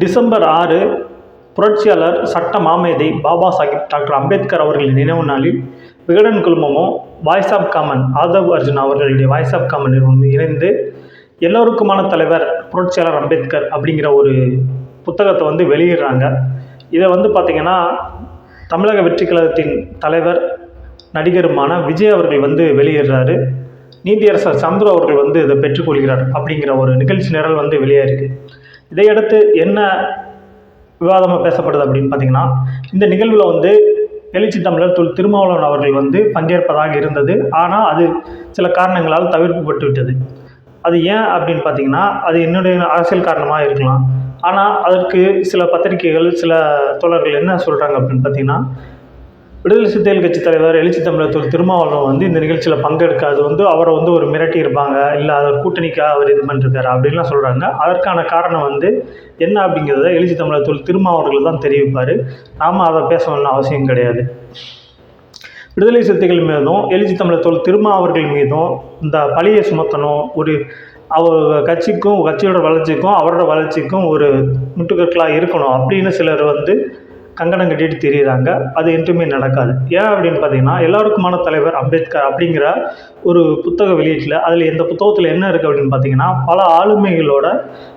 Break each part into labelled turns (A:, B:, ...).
A: December ஆறு புரட்சியாளர் சட்ட மாமேதை பாபா சாஹிப் டாக்டர் அம்பேத்கர் அவர்களின் நினைவு நாளில் Vikatan குழுமமும் voice of common Aadhav Arjun அவர்களுடைய வாய்ஸ் ஆஃப் காமன் நிறுவனமும் இணைந்து எல்லோருக்குமான தலைவர் புரட்சியாளர் அம்பேத்கர் அப்படிங்கிற ஒரு புத்தகத்தை வந்து வெளியிடுறாங்க. இதை வந்து பார்த்திங்கன்னா தமிழக வெற்றி கழகத்தின் தலைவர் நடிகருமான விஜய் அவர்கள் வந்து வெளியிடுறாரு. நீதியரசர் சந்துரு அவர்கள் வந்து இதை பெற்றுக்கொள்கிறார் அப்படிங்கிற ஒரு நிகழ்ச்சி நிரல் வந்து வெளியாயிருக்கு. இதையடுத்து என்ன விவாதமாக பேசப்படுது அப்படின்னு பார்த்தீங்கன்னா இந்த நிகழ்வில் வந்து எழுச்சி தமிழர் தொல் திருமாவளவன் அவர்கள் வந்து பங்கேற்பதாக இருந்தது. ஆனால் அது சில காரணங்களால் தவிர்க்கப்பட்டு விட்டது. அது ஏன் அப்படின்னு பார்த்தீங்கன்னா அது என்னுடைய அரசியல் காரணமாக இருக்கலாம். ஆனால் அதற்கு சில பத்திரிகைகள் சில தோழர்கள் என்ன சொல்கிறாங்க அப்படின்னு பார்த்தீங்கன்னா விடுதலை சிறுத்தைகள் கட்சி தலைவர் எழுச்சி தமிழர் தொல் திருமாவளவன் வந்து இந்த நிகழ்ச்சியில் பங்கெடுக்காது வந்து அவரை வந்து ஒரு மிரட்டி இருப்பாங்க இல்லை அவர் கூட்டணிக்காக அவர் இது பண்ணிருக்காரு அப்படின்லாம் சொல்கிறாங்க அதற்கான காரணம் வந்து என்ன அப்படிங்கிறத எழுச்சி தமிழர் தொல் திருமாவளவர்கள் தான் தெரிவிப்பார். நாம் அதை பேசணும்னு அவசியம் கிடையாது. விடுதலை சிறுத்தைகள் மீதும் எழுச்சி தமிழர் தொல் திருமா அவர்கள் மீதும் இந்த பழியை சுமத்தணும் ஒரு அவர் கட்சிக்கும் கட்சியோட வளர்ச்சிக்கும் அவரோட வளர்ச்சிக்கும் ஒரு முட்டுக்கற்களாக இருக்கணும் அப்படின்னு சிலர் வந்து கங்கணம் கட்டிட்டு தெரியுறாங்க. அது என்றுமே நடக்காது. ஏன் அப்படின்னு பார்த்தீங்கன்னா எல்லாருக்குமான தலைவர் அம்பேத்கர் அப்படிங்கிற ஒரு புத்தக வெளியீட்டில் அதில் எந்த புத்தகத்தில் என்ன இருக்குது அப்படின்னு பார்த்தீங்கன்னா பல ஆளுமைகளோட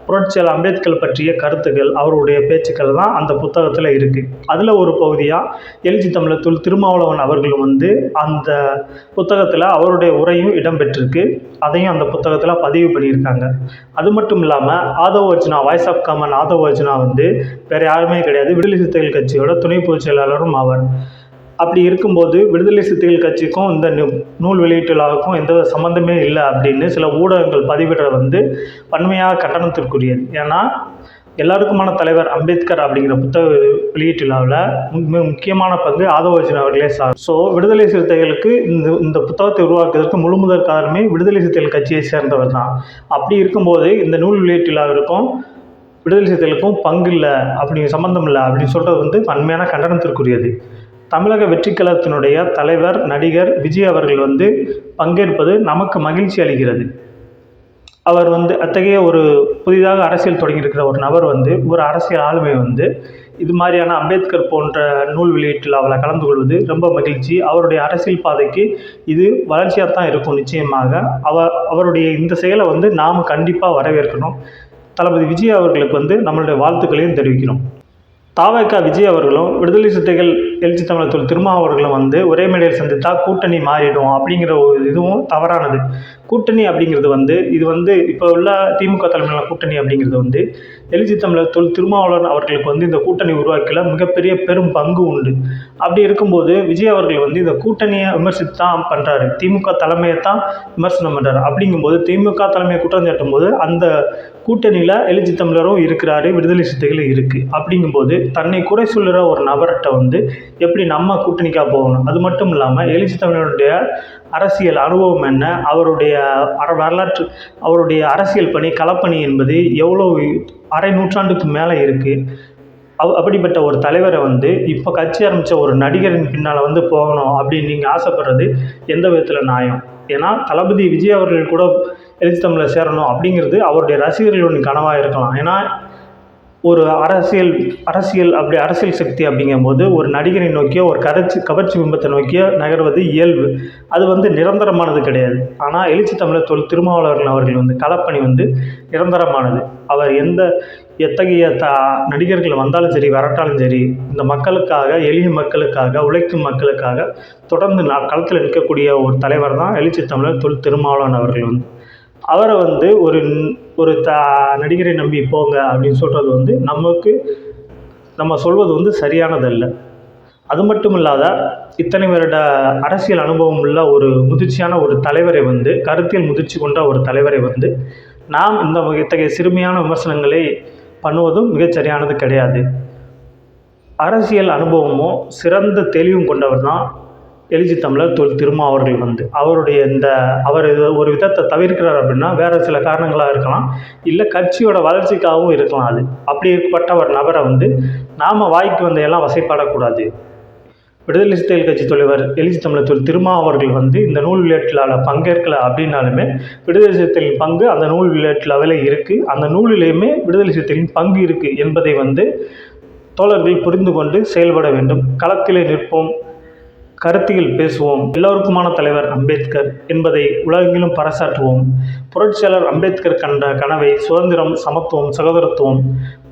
A: புரட்சியாளர் அம்பேத்கர் பற்றிய கருத்துக்கள் அவருடைய பேச்சுக்கள் தான் அந்த புத்தகத்தில் இருக்குது அதில் ஒரு பகுதியாக எழுச்சி தமிழர் திருமாவளவன் அவர்களும் வந்து அந்த புத்தகத்தில் அவருடைய உரையும் இடம்பெற்றிருக்கு. அதையும் அந்த புத்தகத்தில் பதிவு பண்ணியிருக்காங்க. அது மட்டும் இல்லாமல் Aadhav Arjuna voice of common Aadhav Arjuna வந்து வேறு யாருமே கிடையாது. விடுதலை சிறுத்தைகள் கட்சியோட துணை பொதுச் செயலாளரும் ஆவார். அப்படி இருக்கும்போது விடுதலை சிறுத்தைகள் கட்சிக்கும் இந்த நூ- நூல் வெளியீட்டு விழாவுக்கும் எந்த சம்மந்தமே இல்லை அப்படின்னு சில ஊடகங்கள் பதிவிடுற வந்து வன்மையாக கட்டணத்திற்குரியது. ஏன்னா எல்லாருக்குமான தலைவர் அம்பேத்கர் அப்படிங்கிற புத்தக வெளியீட்டு விழாவில் மிக முக்கியமான பங்கு ஆதவோஜன் அவர்களே சார். ஸோ விடுதலை சிறுத்தைகளுக்கு இந்த இந்த புத்தகத்தை உருவாக்குவதற்கு முழு முதற் காரணமே விடுதலை சிறுத்தைகள் கட்சியை சேர்ந்தவர் தான். அப்படி இருக்கும்போது இந்த நூல் வெளியீட்டு விழாவிற்கும் விடுதலை சிறுத்தைகளுக்கும் பங்கு இல்லை அப்படி சம்மந்தம் இல்லை அப்படின்னு சொல்கிறது வந்து வன்மையான கண்டனத்திற்குரியது. தமிழக வெற்றிக்கழகத்தினுடைய தலைவர் நடிகர் விஜய் அவர்கள் வந்து பங்கேற்பது நமக்கு மகிழ்ச்சி அளிக்கிறது. அவர் வந்து அத்தகைய ஒரு புதிதாக அரசியல் தொடங்கியிருக்கிற ஒரு நபர் வந்து ஒரு அரசியல் ஆளுமை வந்து இது மாதிரியான அம்பேத்கர் போன்ற நூல் வெளியீட்டில் அவளை கலந்து கொள்வது ரொம்ப மகிழ்ச்சி. அவருடைய அரசியல் பாதைக்கு இது வளர்ச்சியாக தான் இருக்கும் நிச்சயமாக. அவ அவருடைய இந்த செயலை வந்து நாம் கண்டிப்பாக வரவேற்கணும். தளபதி விஜய் அவர்களுக்கு வந்து நம்மளுடைய வாழ்த்துக்களையும் தெரிவிக்கிறோம். தாவக விஜய் அவர்களும் விடுதலை சிறுத்தைகள் எழுச்சி தமிழர் தொல் திருமா அவர்களும் வந்து ஒரே மேடையில் சந்தித்தா கூட்டணி மாறிடும் அப்படிங்கிற ஒரு இதுவும் தவறானது. கூட்டணி அப்படிங்கிறது வந்து இது வந்து இப்போ உள்ள திமுக தலைமையிலான கூட்டணி அப்படிங்கிறது வந்து எழுச்சி தமிழர் தொல் திருமாவளவன் அவர்களுக்கு வந்து இந்த கூட்டணி உருவாக்கல மிகப்பெரிய பெரும் பங்கு உண்டு. அப்படி இருக்கும்போது விஜய் அவர்கள் வந்து இந்த கூட்டணியை விமர்சித்து தான் பண்ணுறாரு திமுக தலைமையை தான் விமர்சனம் பண்ணுறாரு அப்படிங்கும்போது திமுக தலைமையை குற்றம் சாட்டும் போது அந்த கூட்டணியில் எழுச்சி தமிழரும் இருக்கிறாரு விடுதலை சித்தைகளும் இருக்குது அப்படிங்கும்போது தன்னை குறை சொல்லுற ஒரு நபர்கிட்ட வந்து எப்படி நம்ம கூட்டணிக்காக போகணும்? அது மட்டும் இல்லாமல் எழுச்சி தமிழருடைய அரசியல் அனுபவம் என்ன? அவருடைய வரலாற்று அவருடைய அரசியல் பணி களப்பணி என்பது எவ்வளோ அரை நூற்றாண்டுக்கு மேலே இருக்குது அவ் அப்படிப்பட்ட ஒரு தலைவரை வந்து இப்போ கட்சி ஆரம்பித்த ஒரு நடிகரின் பின்னால் வந்து போகணும் அப்படின்னு நீங்கள் ஆசைப்படுறது எந்த விதத்தில் நியாயம்? ஏன்னா தளபதி விஜய் அவர்கள் கூட எழுச்சி தமிழில் சேரணும் அப்படிங்கிறது அவருடைய ரசிகர்களின் கனவாக இருக்கலாம். ஏன்னா ஒரு அரசியல் அரசியல் அப்படி அரசியல் சக்தி அப்படிங்கும்போது ஒரு நடிகரை நோக்கியோ ஒரு கவர்ச்சி கவர்ச்சி பிம்பத்தை நோக்கியோ நகர்வது இயல்பு. அது வந்து நிரந்தரமானது கிடையாது. ஆனால் எழுச்சி தமிழர் தொல் திருமாவளவர்கள் அவர்கள் வந்து களப்பணி வந்து நிரந்தரமானது. அவர் எந்த எத்தகைய த நடிகர்கள் வந்தாலும் சரி வரட்டாலும் சரி இந்த மக்களுக்காக எளிய மக்களுக்காக உழைக்கும் மக்களுக்காக தொடர்ந்து நான் களத்தில் நிற்கக்கூடிய ஒரு தலைவர் தான் எழுச்சி தமிழர் தொல் திருமாவளவன் அவர்கள் வந்து. அவரை வந்து ஒரு ஒரு த நடிகரை நம்பி போங்க அப்படின்னு சொல்கிறது வந்து நமக்கு நம்ம சொல்வது வந்து சரியானதல்ல. அது மட்டும் இல்லாத இத்தனை வருட அரசியல் அனுபவம் உள்ள ஒரு முதிர்ச்சியான ஒரு தலைவரை வந்து கருத்தியல் முதிர்ச்சி கொண்ட ஒரு தலைவரை வந்து நாம் இந்த வகை- இத்தகைய சிறுமையான விமர்சனங்களை பண்ணுவதும் மிகச்சரியானது கிடையாது. அரசியல் அனுபவமும் சிறந்த தெளிவும் கொண்டவர் தான் எழுச்சி தமிழர் தொல் திருமா அவர்கள் வந்து. அவருடைய இந்த அவர் இது ஒரு விதத்தை தவிர்க்கிறார் அப்படின்னா வேறு சில காரணங்களாக இருக்கலாம். இல்லை கட்சியோட வளர்ச்சிக்காகவும் இருக்கலாம் அது. அப்படி ஏற்பட்ட ஒரு நபரை வந்து நாம் வாய்க்கு வந்த எல்லாம் வசைப்பாடக்கூடாது. விடுதலை சிறுத்தைகள் கட்சி தலைவர் எழுச்சி தமிழர் தொல் திருமா அவர்கள் வந்து இந்த நூல் வெளியீட்டில் பங்கேற்கலை அப்படின்னாலுமே விடுதலை சிறுத்தைகளின் பங்கு அந்த நூல் விளையாட்டில் லெவலில் இருக்குது அந்த நூலிலேயுமே விடுதலை சிறுத்தைகளின் பங்கு இருக்குது என்பதை வந்து தோழர்கள் புரிந்து கொண்டு செயல்பட வேண்டும். களத்திலே நிற்போம். கருத்தில் பேசுவோம். எல்லோருக்குமான தலைவர் அம்பேத்கர் என்பதை உலகெங்கிலும் பறைசாற்றுவோம் புரட்சியாளர் அம்பேத்கர் கண்ட கனவை சுதந்திரம் சமத்துவம் சகோதரத்துவம்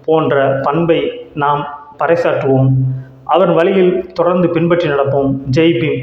A: போன்ற பண்பை நாம் பறைசாற்றுவோம். அவர் வழியில் தொடர்ந்து பின்பற்றி நடப்போம். ஜெய் பீம்.